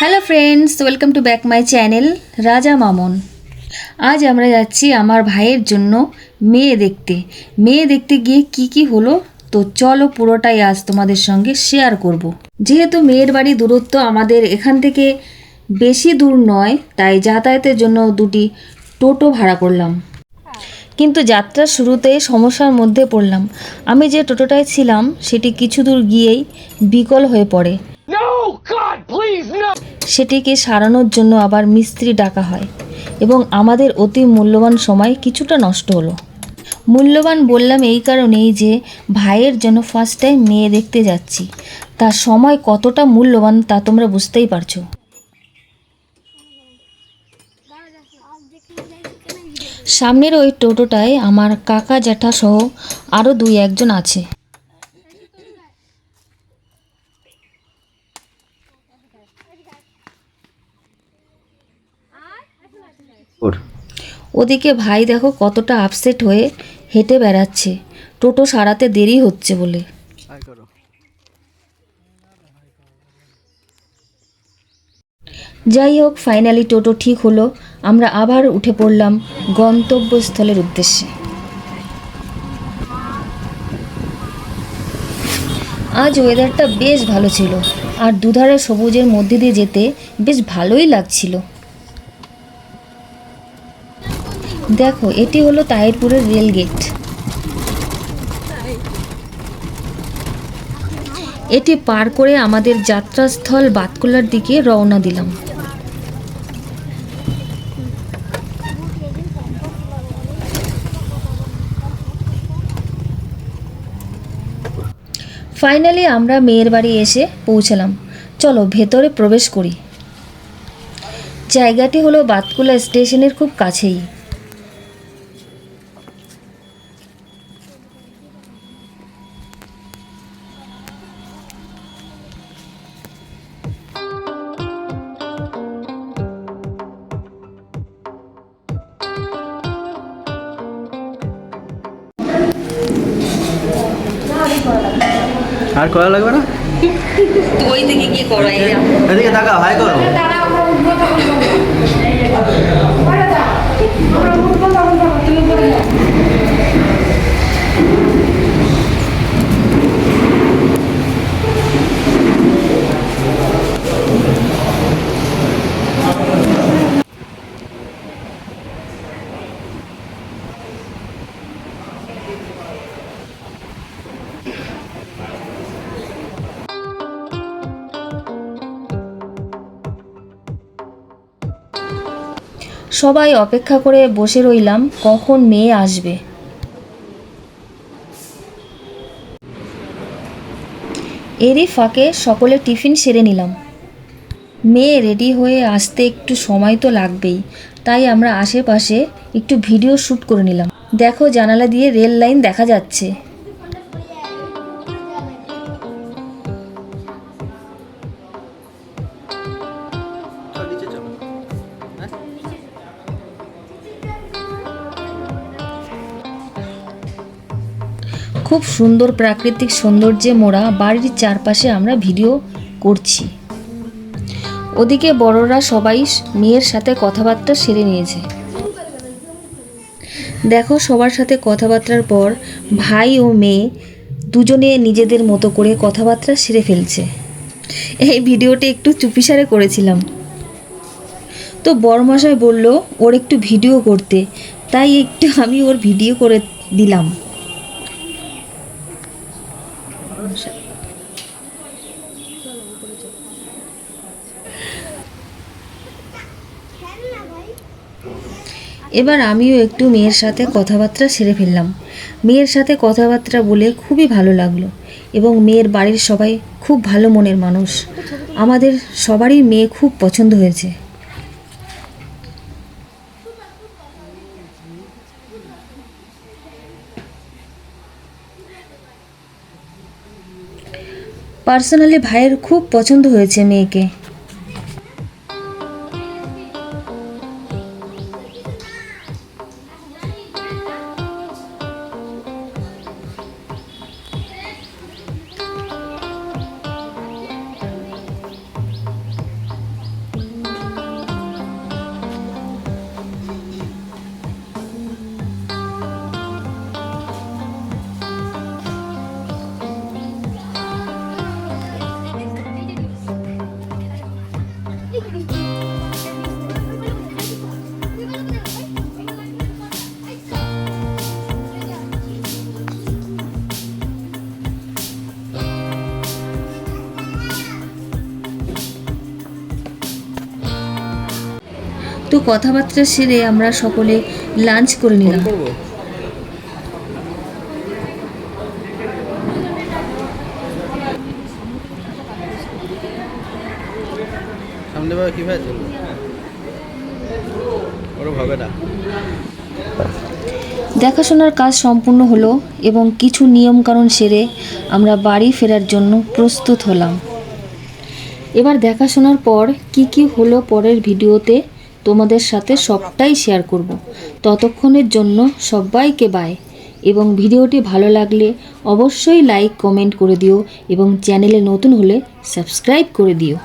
Hello friends welcome to back my channel Raja Mamon আজ আমরা যাচ্ছি আমার ভাইয়ের জন্য মেয়ে দেখতে। মেয়ে দেখতে গিয়ে কি কি হলো? তো চলো পুরোটাই আজ তোমাদের সঙ্গে শেয়ার করব। যেহেতু মেয়ের বাড়ি দূরত্ব আমাদের এখান থেকে বেশি দূর নয়, তাই যাতায়াতের জন্য দুটি টোটো ভাড়া করলাম। কিন্তু যাত্রার শুরুতে সমস্যার মধ্যে পড়লাম। আমি যে টোটোটায় ছিলাম, সেটি কিছু দূর গিয়েই বিকল হয়ে পড়ে। সেটিকে সারানোর জন্য আবার মিস্ত্রি ডাকা হয় এবং আমাদের অতি মূল্যবান সময় কিছুটা নষ্ট হলো। মূল্যবান বললাম এই কারণেই যে ভাইয়ের জন্য ফার্স্ট টাইম মেয়ে দেখতে যাচ্ছি। তার সময় কতটা মূল্যবান তা তোমরা বুঝতেই পারছ। সামনের ওই টোটোটায় আমার কাকা জ্যাঠা সহ আরও দুই একজন আছে। ওদিকে ভাই দেখো কতটা আপসেট হয়ে হেঁটে বেড়াচ্ছে। টোটো সারাতে দেরি হচ্ছে বলে। যাই হোক ফাইনালি টোটো ঠিক হলো। আমরা আবার উঠে পড়লাম গন্তব্যস্থলের উদ্দেশ্যে। আজ ওয়েদারটা বেশ ভালো ছিল। আর দুধারা সবুজের মধ্যে দিয়ে যেতে বেশ ভালোই লাগছিল। দেখো, এটি হলো তাহিরপুরের রেল গেট। এটি পার করে আমাদের যাত্রাস্থল বাতকুলার দিকে রওনা দিলাম। ফাইনালি আমরা মেয়ের বাড়ি এসে পৌঁছালাম। চলো, ভেতরে প্রবেশ করি। জায়গাটি হলো বাতকুলা স্টেশনের খুব কাছেই। আর করা লাগবে না? ওই থেকে কি করাই এদিকে টাকা ভাই করো। সবাই অপেক্ষা করে বসে রইলাম, কখন মেয়ে আসবে। এরই ফাঁকে সকলে টিফিন সেরে নিলাম। মেয়ে রেডি হয়ে আসতে একটু সময় তো লাগবেই, তাই আমরা আশেপাশে একটু ভিডিও শ্যুট করে নিলাম। দেখো জানালা দিয়ে রেল লাইন দেখা যাচ্ছে। খুব সুন্দর প্রাকৃতিক সৌন্দর্যে মোড়া বাড়ির চারপাশে আমরা ভিডিও করছি। ওদিকে বড়রা সবাই মেয়ের সাথে কথাবার্তা সেরে নিয়েছে। দেখো সবার সাথে কথাবার্তার পর ভাই ও মেয়ে দুজনে নিজেদের মতো করে কথাবার্তা সেরে ফেলছে। এই ভিডিওটি একটু চুপিসারে করেছিলাম। তো বড়মশাই বলল, ওর একটু ভিডিও করতে। তাই একটু আমি ওর ভিডিও করে দিলাম। এবার আমিও একটু মেয়ের সাথে কথাবার্তা সেরে ফেললাম। মেয়ের সাথে কথাবার্তা বলে খুবই ভালো লাগল এবং মেয়ের বাড়ির সবাই খুব ভালো মনের মানুষ। আমাদের সবারই মেয়ে খুব পছন্দ হয়েছে। পার্সোনালি ভাইয়ের খুব পছন্দ হয়েছে মেয়েকে। তো কথাবার্তা সেরে আমরা সকলে লাঞ্চ করে নিলাম। সামনে ভাবে কীভাবে চলবে ওরম হবে না। দেখাশোনার কাজ সম্পূর্ণ হলো এবং কিছু নিয়মকানুন সেরে আমরা বাড়ি ফেরার জন্য প্রস্তুত হলাম। এবার দেখাশোনার পর কি কি হলো পরের ভিডিওতে তোমাদের সাথে সবটাই শেয়ার করব। ততক্ষণের জন্য সবাইকে বায় এবং ভিডিওটি ভালো লাগলে অবশ্যই লাইক কমেন্ট করে দিও এবং চ্যানেলে নতুন হলে সাবস্ক্রাইব করে দিও।